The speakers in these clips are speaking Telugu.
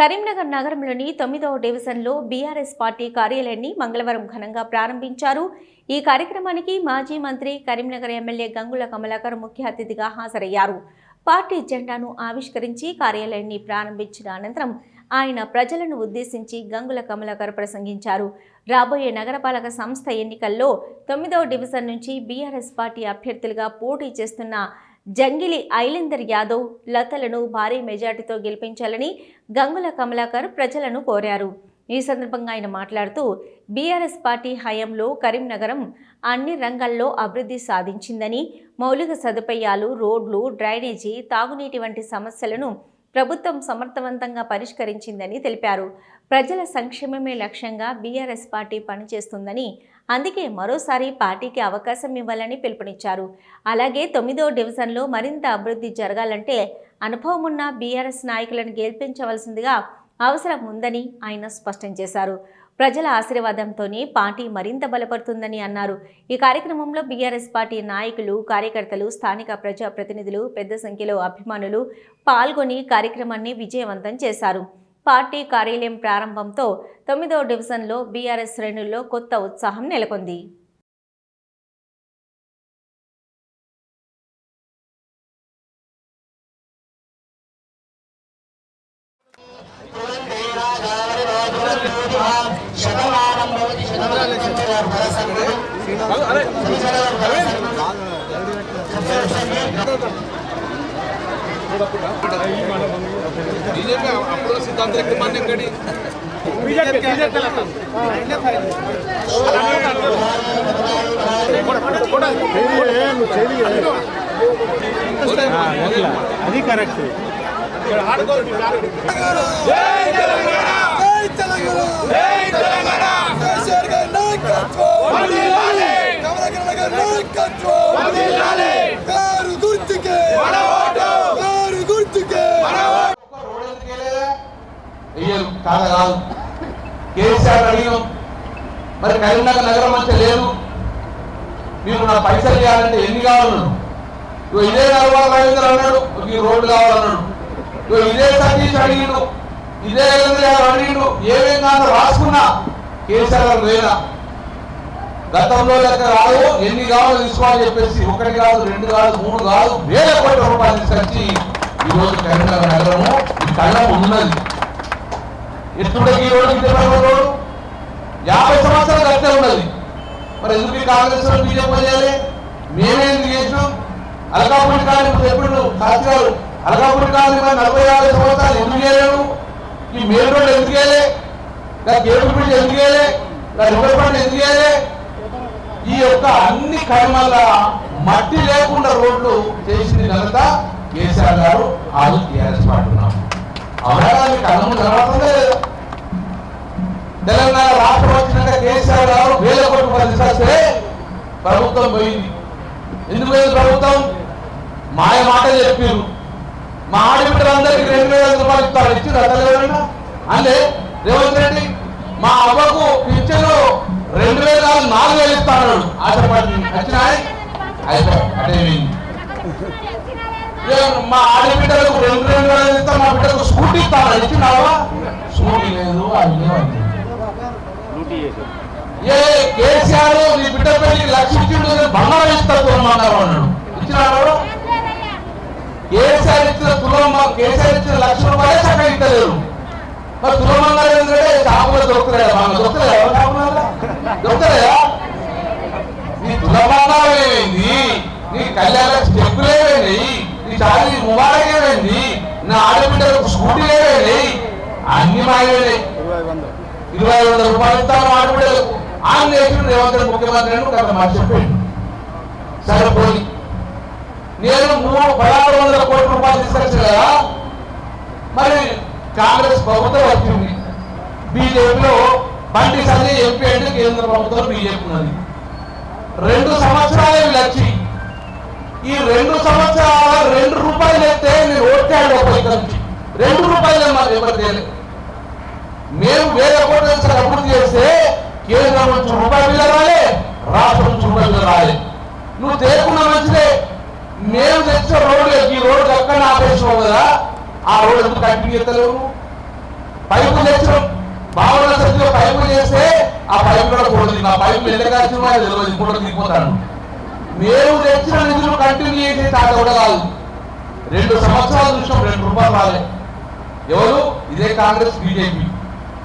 కరీంనగర్ నగరంలోని తొమ్మిదవ డివిజన్లో బీఆర్ఎస్ పార్టీ కార్యాలయాన్ని మంగళవారం ఘనంగా ప్రారంభించారు. ఈ కార్యక్రమానికి మాజీ మంత్రి కరీంనగర్ ఎమ్మెల్యే గంగుల కమలాకర్ ముఖ్య అతిథిగా హాజరయ్యారు. పార్టీ జెండాను ఆవిష్కరించి కార్యాలయాన్ని ప్రారంభించిన అనంతరం ఆయన ప్రజలను ఉద్దేశించి గంగుల కమలాకర్ ప్రసంగించారు. రాబోయే నగరపాలక సంస్థ ఎన్నికల్లో తొమ్మిదవ డివిజన్ నుంచి బీఆర్ఎస్ పార్టీ అభ్యర్థులుగా పోటీ చేస్తున్న జంగిలి ఐలందర్ యాదవ్ లతలను భారీ మెజార్టీతో గెలిపించాలని గంగుల కమలాకర్ ప్రజలను కోరారు. ఈ సందర్భంగా ఆయన మాట్లాడుతూ బీఆర్ఎస్ పార్టీ హయాంలో కరీంనగరం అన్ని రంగాల్లో అభివృద్ధి సాధించిందని మౌలిక సదుపాయాలు రోడ్లు డ్రైనేజీ తాగునీటి వంటి సమస్యలను ప్రభుత్వం సమర్థవంతంగా పరిష్కరించిందని తెలిపారు. ప్రజల సంక్షేమమే లక్ష్యంగా బీఆర్ఎస్ పార్టీ పనిచేస్తుందని అందుకే మరోసారి పార్టీకి అవకాశం ఇవ్వాలని పిలుపునిచ్చారు. అలాగే తొమ్మిదో డివిజన్లో మరింత అభివృద్ధి జరగాలంటే అనుభవం ఉన్న బీఆర్ఎస్ నాయకులను గెలిపించవలసిందిగా అవసరం ఉందని ఆయన స్పష్టం చేశారు. ప్రజల ఆశీర్వాదంతోనే పార్టీ మరింత బలపడుతుందని అన్నారు. ఈ కార్యక్రమంలో బీఆర్ఎస్ పార్టీ నాయకులు కార్యకర్తలు స్థానిక ప్రజా ప్రతినిధులు పెద్ద సంఖ్యలో అభిమానులు పాల్గొని కార్యక్రమాన్ని విజయవంతం చేశారు. పార్టీ కార్యాలయం ప్రారంభంతో తొమ్మిదో డివిజన్లో బీఆర్ఎస్ శ్రేణుల్లో కొత్త ఉత్సాహం నెలకొంది. శతమానం ಬಿಜೆಪಿ ಅಪ್ಪಳ ಸಿದ್ಧಾಂತಕ್ಕೆ ಮಾನ್ಯ ಕಡಿ ಬಿಜೆಪಿ అది కరెక్ట్ నాయకత్వం కాదు కాదు. కేసీఆర్ అడిగినాం మరి కరీంనగర్ నగరం అంటే లేదు. మీరు నా పైసలు ఇవ్వాలంటే ఎన్ని కావాలన్నాడు? ఇగో ఇదే నల్వాడ రవీంద్ర అన్నాడు ఈ రోడ్డు కావాలన్నాడు. ఇగో ఇదే సతీష్ అడిగిండు ఇదే రవీంద్ర గారు అడిగిండు ఏమేం కాదు రాసుకున్నా కేసీఆర్ గారు లేదా గతంలో లెక్క కాదు ఎన్ని కావాలో తీసుకోవాలని చెప్పేసి ఒకటి కాదు రెండు కాదు మూడు కాదు వేల కోట్ల రూపాయలు తీసుకొచ్చి ఈరోజు రోజు కరీంనగర్ నగరము ఈ ఉన్నది ఎత్తుడకి ఈ రోడ్డు ఇదే యాభై సంవత్సరాలు కట్టే ఉన్నది. మరి ఎందుకు కాంగ్రెస్ బీజేపీ చేయాలి మేమే చేసినాం? అలకాపురి కాలం ఎప్పుడు చెప్పిండు శాస్త్రి గారు అలకాపురి కాలం మరి నలభై యాభై సంవత్సరాలు ఎందుకు చేయలేడు ఈ మేలు రోడ్డు ఎందుకు చేయలే? కేబుల్ బ్రిడ్జ్ ఎందుకు చేయలే? రివర్ పండ్ ఎందుకు చేయలే? ఈ యొక్క అన్ని కర్మల మట్టి లేకుండా రోడ్లు చేసింది కనుక కేసీఆర్ గారు ఆలు టీఆర్ఎస్ పార్టీ ఉన్నాం అవునా? మీకు అన్నం కనబడుతుందే లేదా? తెలంగాణ రాష్ట్రం వచ్చినాక కేసీఆర్ గారు వేల కోట్ల రూపాయలు తీసుకొస్తే ప్రభుత్వం పోయింది. ఎందుకు పోయింది ప్రభుత్వం? మాయ మాట చెప్పారు మా ఆడబిడ్డలందరికీ రెండు వేల రూపాయలు ఇస్తారు ఇచ్చి రద్దలేదన్నా అంటే రేవంత్ రెడ్డి మా అవ్వకు పింఛను రెండు వేల నాలుగు వేలు ఇస్తాడు ఆశపడి వచ్చినాయి? అయిపోయి మా ఆడబిడ్డలకు రెండు రెండు వేలు ఇస్తా మా బిడ్డకు స్కూటీ ఇస్తాను ఇచ్చినావా స్కూటీ లేదు అది లేవు ఏ కేసీఆర్ నీ బిడ్డ పెళ్ళికి లక్ష బంగారం ఇస్తారు అన్నారు అన్నాడు. ఇచ్చినాడు కేసీఆర్ ఇచ్చిన తులం కేసీఆర్ ఇచ్చిన లక్ష రూపాయలే చక్కగా ఇస్తలేరు. మరి తులం ఏంటంటే షాపులో దొరుకుతలేదా? బాగా దొరుకుతలేదా? షాపులలో దొరుకుతలేదా? నీ తులబంగారం ఏమైంది నీ కళ్యాణ స్టెప్పులు ఏమైంది? నీ చాలి ముబారక్ ఏమైంది? నా ఆడబిడ్డలకు స్కూటీ ఏమైంది? అన్ని మాయమైనాయి. ఇరవై ఐదు వందల రూపాయలు ఇస్తాను ఆడబిడ్డలకు ఆయన రేవంత్ ముఖ్యమంత్రి అని గత మర్చిపోయింది సరిపోయి నేను మూడు పదహారు వందల కోట్ల రూపాయలు తీసుకొచ్చా మరి కాంగ్రెస్ ప్రభుత్వం వచ్చింది. బీజేపీలో బండి సంజయ్ ఎంపీ అంటే కేంద్ర ప్రభుత్వం బీజేపీ ఉన్నది. రెండు సంవత్సరాలు వీళ్ళు ఈ రెండు సంవత్సరాల రెండు రూపాయలు అయితే నేను ఓట్లాడు ఒక నుంచి. రెండు రూపాయలు మరి ఎవరు తేలే? మేము వేరే కోట్ల అభివృద్ధి చేస్తే కేంద్రం నుంచి రూపాయి బిల్ల రాలే రాష్ట్రం నుంచి రూపాయి బిల్ల రాలే. నువ్వు తేరుకున్న మంచిదే. మేము తెచ్చిన రోడ్డు ఈ రోడ్డు ఎక్కడ ఆపేసినావు కదా ఆ రోడ్డు ఎందుకు కంటిన్యూ చేస్తలేవు పైపు తెచ్చినాం. బావన సరిగ్గా పైపులు చేస్తే ఆ పైపు కూడా కూడదు ఆ పైపు ఎల్లగాల్సిన వచ్చిన తెలియదు కూడా దిగిపోతాను. మేము తెచ్చిన నిధులు కంటిన్యూ చేసి తాత కాదు. రెండు సంవత్సరాలు చూసినాం రెండు రూపాయలు రాలే. ఎవరు? ఇదే కాంగ్రెస్ బీజేపీ.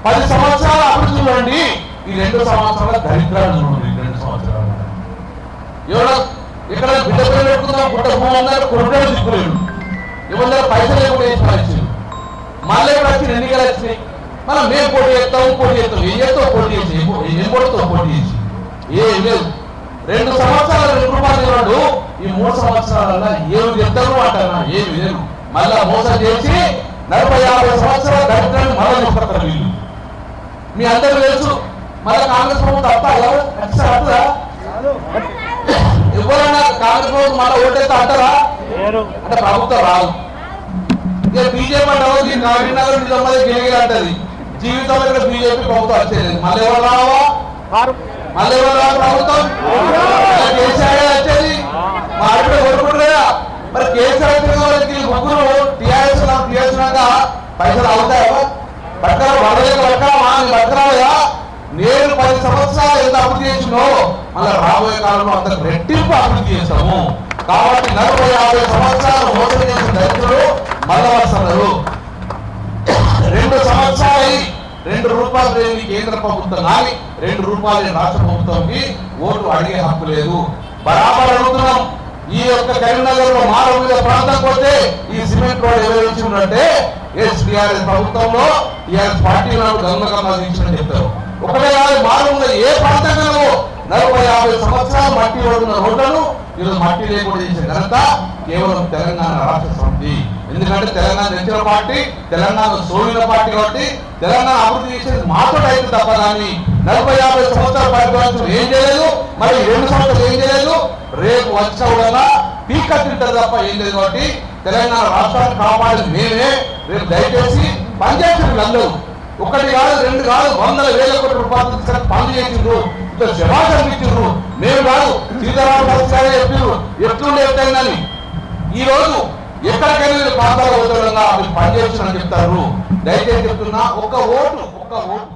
పది సంవత్సరాల అభివృద్ధి చూడండి. ఈ రెండు సంవత్సరాల దరిద్రాలు చూడండి ఈ రెండు సంవత్సరాలు. ఎవరో ఇక్కడ బిడ్డ పిల్లలు పెట్టుకుందాం పుట్ట భూమి కొనుగోలు తీసుకోలేదు ఎవరి పైసలు లేకుండా వేసి పనిచ్చింది మళ్ళీ ఇక్కడ వచ్చి ఎన్నికలు వచ్చినాయి? మనం మేము పోటీ చేస్తాము పోటీ చేస్తాం. ఏం చేస్తావు? పోటీ చేసి ఏం పో- పోటీ చేసి. ఏం లేదు. రెండు సంవత్సరాలు రెండు రూపాయలు ఇవ్వడు. ఈ మూడు సంవత్సరాలలో ఏమి చెప్తాను అంటారు? ఏమి లేదు మళ్ళా మోసం చేసి నలభై యాభై సంవత్సరాల దరిద్రాన్ని మళ్ళీ తీసుకొస్తారు వీళ్ళు. మీ అందరూ తెలుసు మళ్ళీ కాంగ్రెస్ ప్రభుత్వం తప్ప ఎవరు? ఖచ్చితంగా అంటారా ఎవరైనా కాంగ్రెస్ ప్రభుత్వం మళ్ళీ ఓటేస్తే అంటారా? అంటే ప్రభుత్వం రాదు. ఇక బీజేపీ అంటే ఈ కరీంనగర్ నిజామాబాద్ గెలిగి అంటది. జీవితంలో ఇక్కడ బీజేపీ ప్రభుత్వం వచ్చేది. మళ్ళీ ఎవరు రావా? మళ్ళీ ఎవరు రావు ప్రభుత్వం? కేసీఆర్ వచ్చేది. మా ఆవిడ కోరుకుంటారా మరి కేసీఆర్ వాళ్ళకి ముగ్గురు టీఆర్ఎస్ టీఆర్ఎస్ పైసలు అవుతాయా? బతకరా వడలేక బతకరా మా బతకరాలయా నేను పది సంవత్సరాలు ఎంత అభివృద్ధి చేసినో మళ్ళీ రాబోయే కాలంలో అంత రెట్టింపు అభివృద్ధి చేస్తాము. కాబట్టి నలభై యాభై సంవత్సరాలు మోసం చేసిన దళితులు మళ్ళా రెండు సంవత్సరాలు రెండు రూపాయలు లేని కేంద్ర ప్రభుత్వం కానీ రెండు రూపాయలు లేని రాష్ట్ర ప్రభుత్వంకి ఓటు అడిగే హక్కు లేదు. బరాబర్ అడుగుతున్నాం. ఈ యొక్క కరీంనగర్లో మానవ ప్రాంతం పోతే ఈ సిమెంట్ రోడ్ ఎవరు ఎస్ ఎస్డిఆర్ఎస్ ప్రభుత్వంలో టిఆర్ఎస్ పార్టీ నాడు గంగకమ్మ ఇచ్చినట్టు చెప్తారు. ఒకటే కాదు మానవుల ఏ ప్రాంతంలో నలభై యాభై సంవత్సరాలు మట్టి రోడ్డున్న రోడ్లను ఈరోజు మట్టి లేకుండా చేసిన ఘనత కేవలం తెలంగాణ రాష్ట్ర సమితి. ఎందుకంటే తెలంగాణ తెచ్చిన పార్టీ తెలంగాణ సోలిన పార్టీ కాబట్టి తెలంగాణ అభివృద్ధి చేసేది మాతో అయితే తప్ప కానీ నలభై యాభై సంవత్సరాల పరిపాలన ఏం చేయలేదు మరి రెండు సంవత్సరాలు ఏం చేయలేదు రేపు వచ్చిన కూడా పీక తింటారు తప్ప ఏం లేదు కాబట్టి తెలంగాణ రాష్ట్రాన్ని కాపాడేది మేమే. రేపు దయచేసి పనిచేసిన అందరూ ఒకటి కాదు రెండు కాదు వందల వేల కోట్ల రూపాయలు తీసుకొని పనులు చేసిండ్రు. ఇట్లా శమాసం ఇచ్చిండ్రు. నేను కాదు సీతారామ గారే చెప్పిండ్రు. ఎట్లుండే ఎట్లయిందని. ఈ రోజు ఎక్కడికైనా మీరు ప్రాంతాలు పోతుండగా మీరు పనిచేస్తున్నారని చెప్తారు. దయచేసి చెప్తున్నా ఒక ఓటు ఒక ఓటు.